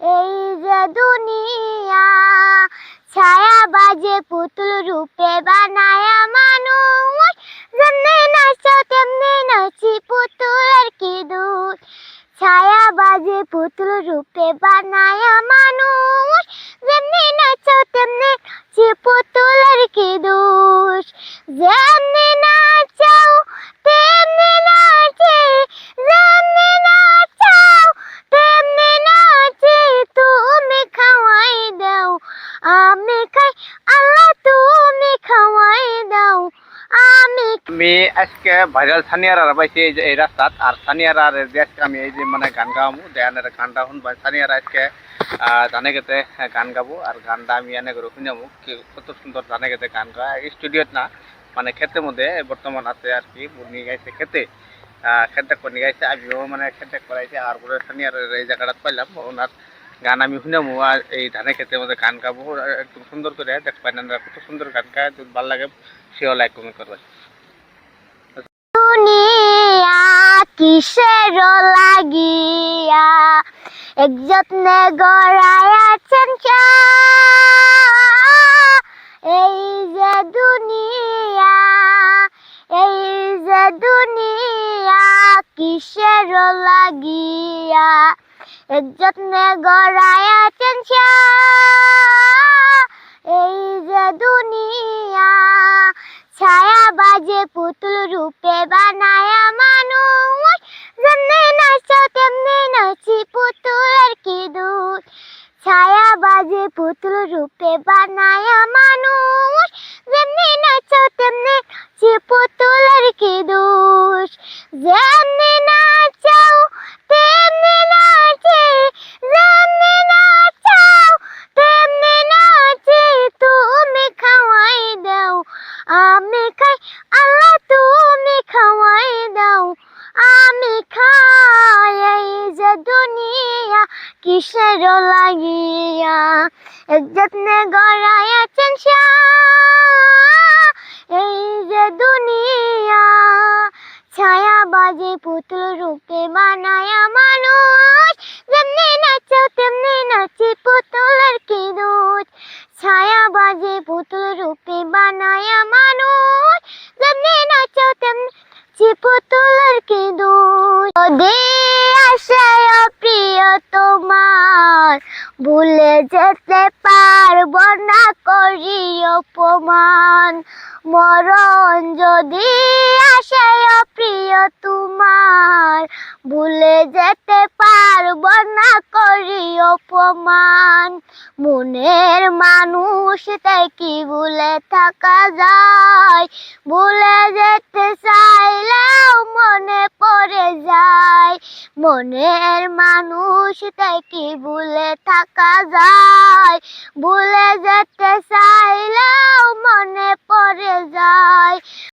এই যে দুনিয়া, ছায়া বাজে পুতুল রূপে বানায়া মানুষ। যেমনি নাচো, তেমনি নাচি পুতুলের কি দূর ছায়া বাজে পুতুল রূপে বানায়া মানুষ। যেমনি নাচো, তেমনি আমি আজকে ভাইরাল সানিয়ারা পাইছি এই যে এই রাস্তাত, আর সানিয়ার সানিয়ারা আজকে আমি এই যে মানে গান গাওয়ামু দেয়ানের গানটা শুনবা সানিয়ারা আজকে জানে গেতে গান গাবো, আর গানটা আমি এনে করে শুনামু কি কত সুন্দর জানে গেতে গান গায় স্টুডিওত না মানে ক্ষেতের মধ্যে বর্তমান আছে আর কি নিয়ে গাইছে খেতে খেতে করে নিয়ে গাইছে, আমিও মানে খেতে করাইছে, আর পরে সানিয়ার এই জায়গাটা পাইলাম, ওনার গান আমি শুনামু আর এই ধানে ক্ষেতের মধ্যে গান গাবো, একদম সুন্দর করে, দেখবেন কত সুন্দর গান গায়, যদি ভালো লাগে, সেও লাইক কমেন্ট করবেন দুনিয়া কিসের লাগিয়া? এক যত্নে গড়াইয়াছেন এই যে দুনিয়া, এই যে দুনিয়া, কিসের লাগিয়া? এক যত্নে গড়াইয়াছেন এই যে দুনিয়া, ছায়া বাজে পুতুল রূপে বানায়া মানুষ যেমনি নাচো তেমনি নাচি পুতুলের কি দোষ ছায়া বাজে পুতুল রূপে বানায়া মানুষ, যেমনি নাচো তেমনি নাচি পুতুলের কি দোষ? যেমনি নাচাও, তেমনি নাচে, যেমনি নাচাও, তেমনি নাচে তুমি খাওয়াই দাও। আমি খাই, আল্লাহ তুমি খাওয়াই দাও। আমি খাই এই যে দুনিয়া। কিসের লাগিয়া? এক যত্নে গড়াইয়াছেন এই যে দুনিয়া। ছায়া বাজে পুতুল রূপে বানায়া মানুষ, যেমনি নাচো তেমনি নাচি পুতুলের কি দোষ ছায়া বাজে পুতুল রূপে বানায়া মানুষ, যেমনি নাচো তেমনি তোমার ভুলে যেতে পারব না করি অপমান। মরণ যদি আসে প্রিয় তোমার, ভুলে যেতে পারব না করি অপমান। মনের মানুষ তাই কি ভুলে থাকা যায়, ভুলে যেতে চাইলেও মনে মনের মানুষ কি ভুলে থাকা যায় ভুলে যেতে চাইলেও মনে পড়ে যায়।